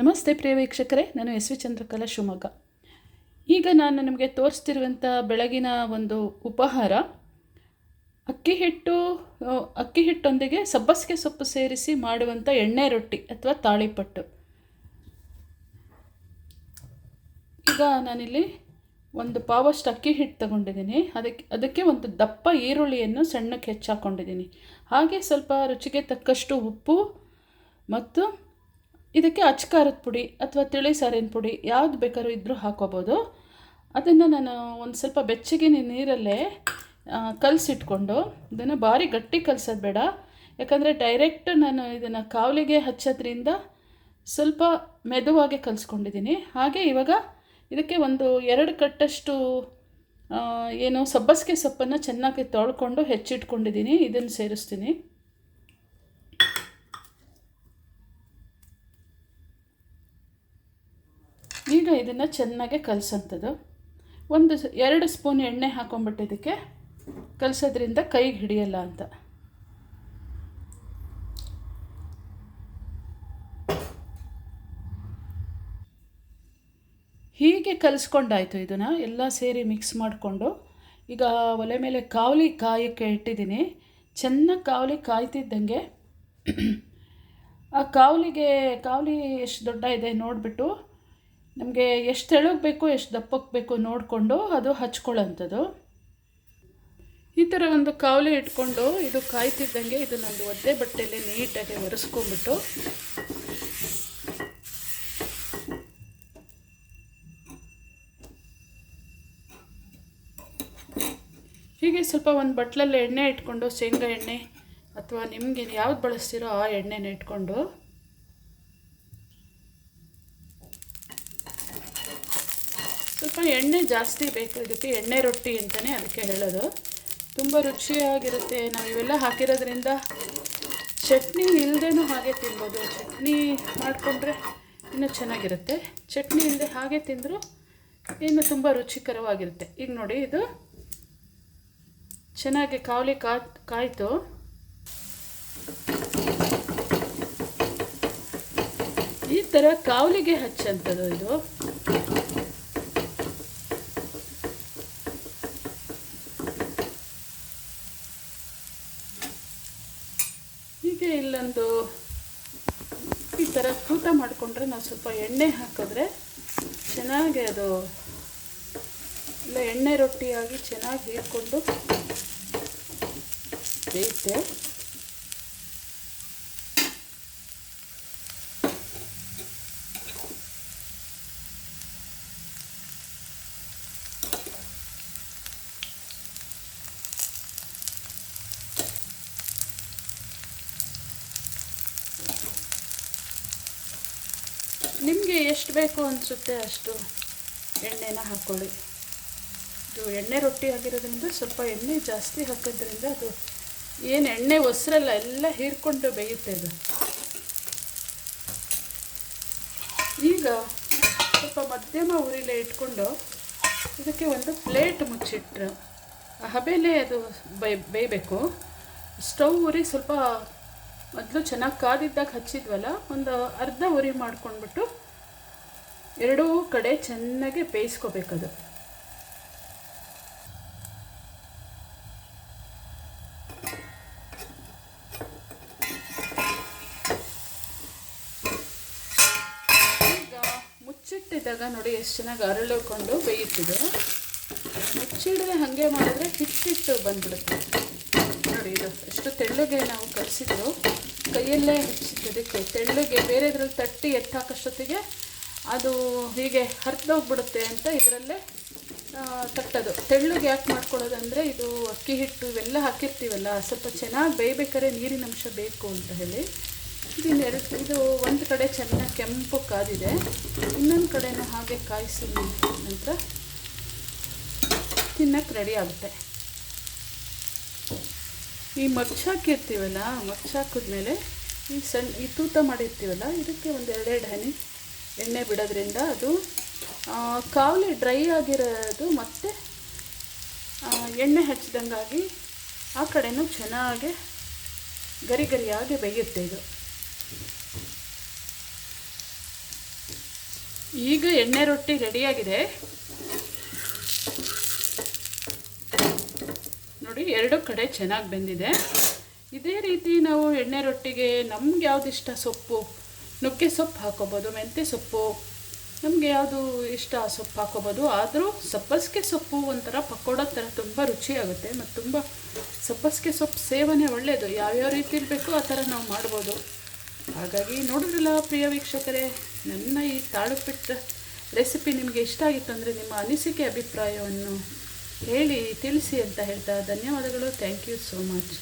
ನಮಸ್ತೆ ಪ್ರಿಯ ವೀಕ್ಷಕರೇ, ನಾನು ಎಸ್ ವಿ ಚಂದ್ರಕಲಾ ಶಿವಮೊಗ್ಗ. ಈಗ ನಾನು ನಿಮಗೆ ತೋರಿಸ್ತಿರುವಂಥ ಬೆಳಗಿನ ಒಂದು ಉಪಹಾರ. ಅಕ್ಕಿ ಹಿಟ್ಟು ಅಕ್ಕಿ ಹಿಟ್ಟೊಂದಿಗೆ ಸಬ್ಬಸಿಗೆ ಸೊಪ್ಪು ಸೇರಿಸಿ ಮಾಡುವಂಥ ಎಣ್ಣೆ ರೊಟ್ಟಿ ಅಥವಾ ತಾಳಿಪಟ್ಟು. ಈಗ ನಾನಿಲ್ಲಿ ಒಂದು ಪಾವಷ್ಟು ಅಕ್ಕಿ ಹಿಟ್ಟು ತಗೊಂಡಿದ್ದೀನಿ. ಅದಕ್ಕೆ ಅದಕ್ಕೆ ಒಂದು ದಪ್ಪ ಈರುಳ್ಳಿಯನ್ನು ಸಣ್ಣಕ್ಕೆ ಹೆಚ್ಚಾಕೊಂಡಿದ್ದೀನಿ. ಹಾಗೆ ಸ್ವಲ್ಪ ರುಚಿಗೆ ತಕ್ಕಷ್ಟು ಉಪ್ಪು ಮತ್ತು ಇದಕ್ಕೆ ಅಚ್ಕಾರದ ಪುಡಿ ಅಥವಾ ತಿಳಿ ಸಾರಿನ ಪುಡಿ ಯಾವ್ದು ಬೇಕಾದ್ರೂ ಇದ್ದರೂ ಹಾಕೋಬೋದು ಅದನ್ನು ನಾನು ಒಂದು ಸ್ವಲ್ಪ ಬೆಚ್ಚಗಿನ ನೀರಲ್ಲೇ ಕಲಸಿಟ್ಕೊಂಡು, ಇದನ್ನು ಭಾರಿ ಗಟ್ಟಿ ಕಲಸೋದು ಬೇಡ. ಯಾಕಂದರೆ ಡೈರೆಕ್ಟ್ ನಾನು ಇದನ್ನು ಕಾವಲಿಗೆ ಹಚ್ಚೋದ್ರಿಂದ ಸ್ವಲ್ಪ ಮೆದುವಾಗಿ ಕಲಿಸ್ಕೊಂಡಿದ್ದೀನಿ ಹಾಗೆ ಇವಾಗ ಇದಕ್ಕೆ ಒಂದು ಎರಡು ಕಟ್ಟಷ್ಟು ಏನು ಸಬ್ಬಸಿಗೆ ಸೊಪ್ಪನ್ನು ಚೆನ್ನಾಗಿ ತೊಳ್ಕೊಂಡು ಹೆಚ್ಚಿಟ್ಕೊಂಡಿದ್ದೀನಿ ಇದನ್ನು ಸೇರಿಸ್ತೀನಿ ಈಗ ಇದನ್ನು ಚೆನ್ನಾಗಿ ಕಲಸಂಥದ್ದು ಒಂದು ಎರಡು ಸ್ಪೂನ್ ಎಣ್ಣೆ ಹಾಕೊಂಡ್ಬಿಟ್ಟು ಇದಕ್ಕೆ ಕಲಸೋದ್ರಿಂದ ಕೈಗೆ ಹಿಡಿಯಲ್ಲ ಅಂತ. ಹೀಗೆ ಕಲಿಸ್ಕೊಂಡಾಯ್ತು ಇದನ್ನು, ಎಲ್ಲ ಸೇರಿ ಮಿಕ್ಸ್ ಮಾಡಿಕೊಂಡು. ಈಗ ಒಲೆ ಮೇಲೆ ಕಾವಲಿ ಕಾಯಕ್ಕೆ ಇಟ್ಟಿದ್ದೀನಿ. ಚೆನ್ನಾಗಿ ಕಾವಲಿ ಕಾಯ್ತಿದ್ದಂಗೆ. ಆ ಕಾವಲಿಗೆ, ಕಾವಲಿ ಎಷ್ಟು ದೊಡ್ಡ ಇದೆ ನೋಡಿಬಿಟ್ಟು ನಮಗೆ ಎಷ್ಟು ತೆಳಗೆ ಬೇಕು ಎಷ್ಟು ದಪ್ಪಕ್ಕೆ ಬೇಕು ನೋಡಿಕೊಂಡು ಅದು ಹಚ್ಕೊಳ್ಳೋಂಥದ್ದು. ಈ ಥರ ಒಂದು ಕಾವಲಿ ಇಟ್ಕೊಂಡು ಇದು ಕಾಯ್ತಿದ್ದಂಗೆ ಇದನ್ನೊಂದು ಒದ್ದೆ ಬಟ್ಟೆಯಲ್ಲಿ ನೀಟಾಗಿ ಒರೆಸ್ಕೊಂಡ್ಬಿಟ್ಟು. ಹೀಗೆ ಸ್ವಲ್ಪ ಒಂದು ಬಟ್ಲಲ್ಲಿ ಎಣ್ಣೆ ಇಟ್ಕೊಂಡು, ಶೇಂಗಾ ಎಣ್ಣೆ ಅಥವಾ ನಿಮಗೆ ಯಾವ್ದು ಬಳಸ್ತೀರೋ ಆ ಎಣ್ಣೆನ ಇಟ್ಕೊಂಡು ಸ್ವಲ್ಪ ಎಣ್ಣೆ ಜಾಸ್ತಿ ಬೇಕು ಇದಕ್ಕೆ, ಎಣ್ಣೆ ರೊಟ್ಟಿ ಅಂತಲೇ ಅದಕ್ಕೆ ಹೇಳೋದು. ತುಂಬ ರುಚಿಯಾಗಿರುತ್ತೆ. ನಾವು ಇವೆಲ್ಲ ಹಾಕಿರೋದ್ರಿಂದ ಚಟ್ನಿ ಇಲ್ಲದೇನೂ ಹಾಗೆ ತಿನ್ಬೋದು. ಚಟ್ನಿ ಮಾಡಿಕೊಂಡ್ರೆ ಇನ್ನೂ ಚೆನ್ನಾಗಿರುತ್ತೆ. ಚಟ್ನಿ ಇಲ್ಲದೆ ಹಾಗೆ ತಿಂದರೂ ಇನ್ನೂ ತುಂಬ ರುಚಿಕರವಾಗಿರುತ್ತೆ. ಈಗ ನೋಡಿ, ಇದು ಚೆನ್ನಾಗಿ ಕಾವಲಿ ಕಾಯ್ತು. ಈ ಥರ ಕಾವಲಿಗೆ ಹಚ್ಚಂಥದ್ದು ಇದು ಹೀಗೆ ಇಲ್ಲೊಂದು ಈ ಥರ ತೂತ ಮಾಡಿಕೊಂಡ್ರೆ ನಾವು ಸ್ವಲ್ಪ ಎಣ್ಣೆ ಹಾಕಿದ್ರೆ ಚೆನ್ನಾಗಿ ಅದು ಇಲ್ಲ, ಎಣ್ಣೆ ರೊಟ್ಟಿಯಾಗಿ ಚೆನ್ನಾಗಿ ಹೀರ್ಕೊಂಡು ಬೇಯುತ್ತೆ ನಿಮಗೆ ಎಷ್ಟು ಬೇಕು ಅನಿಸುತ್ತೆ ಅಷ್ಟು ಎಣ್ಣೆನ ಹಾಕ್ಕೊಳ್ಳಿ ಇದು ಎಣ್ಣೆ ರೊಟ್ಟಿ ಆಗಿರೋದ್ರಿಂದ ಸ್ವಲ್ಪ ಎಣ್ಣೆ ಜಾಸ್ತಿ ಹಾಕೋದ್ರಿಂದ ಅದು ಏನು ಎಣ್ಣೆ ಒಸರಲ್ಲ, ಎಲ್ಲ ಹೀರ್ಕೊಂಡು ಬೇಯುತ್ತೆ ಅದು. ಈಗ ಸ್ವಲ್ಪ ಮಧ್ಯಮ ಉರಿಲೇ ಇಟ್ಕೊಂಡು ಇದಕ್ಕೆ ಒಂದು ಪ್ಲೇಟ್ ಮುಚ್ಚಿಟ್ರು. ಹಬೆಲೇ ಅದು ಬೇಯಬೇಕು. ಸ್ಟವ್ ಉರಿ ಸ್ವಲ್ಪ ಮೊದಲು ಚೆನ್ನಾಗಿ ಕಾದಿದ್ದಾಗ ಹಚ್ಚಿದ್ವಲ್ಲ, ಒಂದು ಅರ್ಧ ಉರಿ ಮಾಡ್ಕೊಂಡ್ಬಿಟ್ಟು ಎರಡೂ ಕಡೆ ಚೆನ್ನಾಗಿ ಬೇಯಿಸ್ಕೋಬೇಕದು. ಈಗ ಮುಚ್ಚಿಟ್ಟಿದ್ದಾಗ ನೋಡಿ ಎಷ್ಟು ಚೆನ್ನಾಗಿ ಅರಳಿಕೊಂಡು ಬೇಯುತ್ತಿದೆ ಮುಚ್ಚಿಡದೆ ಹಾಗೆ ಮಾಡಿದ್ರೆ ಹಿಟ್ಟಿಟ್ಟು ಬಂದ್ಬಿಡುತ್ತೆ. ಇದು ಎಷ್ಟು ತೆಳ್ಳಗೆ ನಾವು ಕಲಿಸಿದ್ರು ಕೈಯಲ್ಲೇ ಹೆಚ್ಚಿದ್ದಕ್ಕೆ ತೆಳ್ಳಗೆ ಬೇರೆದ್ರಲ್ಲಿ ತಟ್ಟಿ ಎತ್ತಾಕಷ್ಟೊತ್ತಿಗೆ ಅದು ಹೀಗೆ ಹರಿದೋಗ್ಬಿಡುತ್ತೆ ಅಂತ ಇದರಲ್ಲೇ ತಟ್ಟೋದು. ತೆಳ್ಳಗೆ ಯಾಕೆ ಮಾಡ್ಕೊಳ್ಳೋದು ಅಂದರೆ ಇದು ಅಕ್ಕಿ ಹಿಟ್ಟು ಇವೆಲ್ಲ ಹಾಕಿರ್ತೀವಲ್ಲ, ಸ್ವಲ್ಪ ಚೆನ್ನಾಗಿ ಬೇಯಬೇಕಾದ್ರೆ ನೀರಿನ ಅಂಶ ಬೇಕು ಅಂತ ಹೇಳಿ. ಇದನ್ನೆರಡು ಇದು ಒಂದು ಕಡೆ ಚೆನ್ನಾಗಿ ಕೆಂಪು ಕಾದಿದೆ, ಇನ್ನೊಂದು ಕಡೆನೂ ಹಾಗೆ ಕಾಯಿಸಿದ ನಂತರ ತಿನ್ನಕ್ಕೆ ರೆಡಿ ಆಗುತ್ತೆ. ಈ ಮಚ್ಚ ಹಾಕಿರ್ತೀವಲ್ಲ ಹಾಕಿದ್ಮೇಲೆ ಈ ಸಣ್ಣ ಈ ತೂತ ಮಾಡಿರ್ತೀವಲ್ಲ, ಇದಕ್ಕೆ ಒಂದು ಎರಡೆರಡು ಹನಿ ಎಣ್ಣೆ ಬಿಡೋದ್ರಿಂದ ಅದು ಕಾವಲಿ ಡ್ರೈ ಆಗಿರೋದು ಮತ್ತು ಎಣ್ಣೆ ಹಚ್ಚಿದಂಗಾಗಿ ಆ ಕಡೆನೂ ಚೆನ್ನಾಗಿ ಗರಿ ಗರಿಯಾಗಿ ಬೇಯುತ್ತೆ ಇದು. ಈಗ ಎಣ್ಣೆ ರೊಟ್ಟಿ ರೆಡಿಯಾಗಿದೆ ನೋಡಿ ಎರಡು ಕಡೆ ಚೆನ್ನಾಗಿ ಬೆಂದಿದೆ. ಇದೇ ರೀತಿ ನಾವು ಎಣ್ಣೆ ರೊಟ್ಟಿಗೆ ನಮ್ಗೆ ಯಾವ್ದು ಇಷ್ಟ ಸೊಪ್ಪು, ನುಗ್ಗೆ ಸೊಪ್ಪು ಹಾಕೋಬೋದು, ಮೆಂತ್ಯ ಸೊಪ್ಪು, ನಮಗೆ ಯಾವುದು ಇಷ್ಟ ಸೊಪ್ಪು ಹಾಕೋಬೋದು. ಆದರೂ ಸಬ್ಬಸಿಗೆ ಸೊಪ್ಪು ಒಂಥರ ಪಕೋಡ ಥರ ತುಂಬ ರುಚಿಯಾಗುತ್ತೆ ಮತ್ತು ತುಂಬ ಸಬ್ಬಸಿಗೆ ಸೊಪ್ಪು ಸೇವನೆ ಒಳ್ಳೆಯದು ಯಾವ್ಯಾವ ರೀತಿ ಇರಬೇಕು ಆ ಥರ ನಾವು ಮಾಡ್ಬೋದು. ಹಾಗಾಗಿ ನೋಡಿದ್ರಲ್ಲ ಪ್ರಿಯ ವೀಕ್ಷಕರೇ, ನನ್ನ ಈ ತಾಳುಪಿಟ್ಟ ರೆಸಿಪಿ ನಿಮಗೆ ಇಷ್ಟ ಆಗಿತ್ತು ಅಂದರೆ ನಿಮ್ಮ ಅನಿಸಿಕೆ, ಅಭಿಪ್ರಾಯವನ್ನು ಹೇಳಿ ತಿಳಿಸಿ ಅಂತ ಹೇಳ್ತಾ ಧನ್ಯವಾದಗಳು. Thank you so much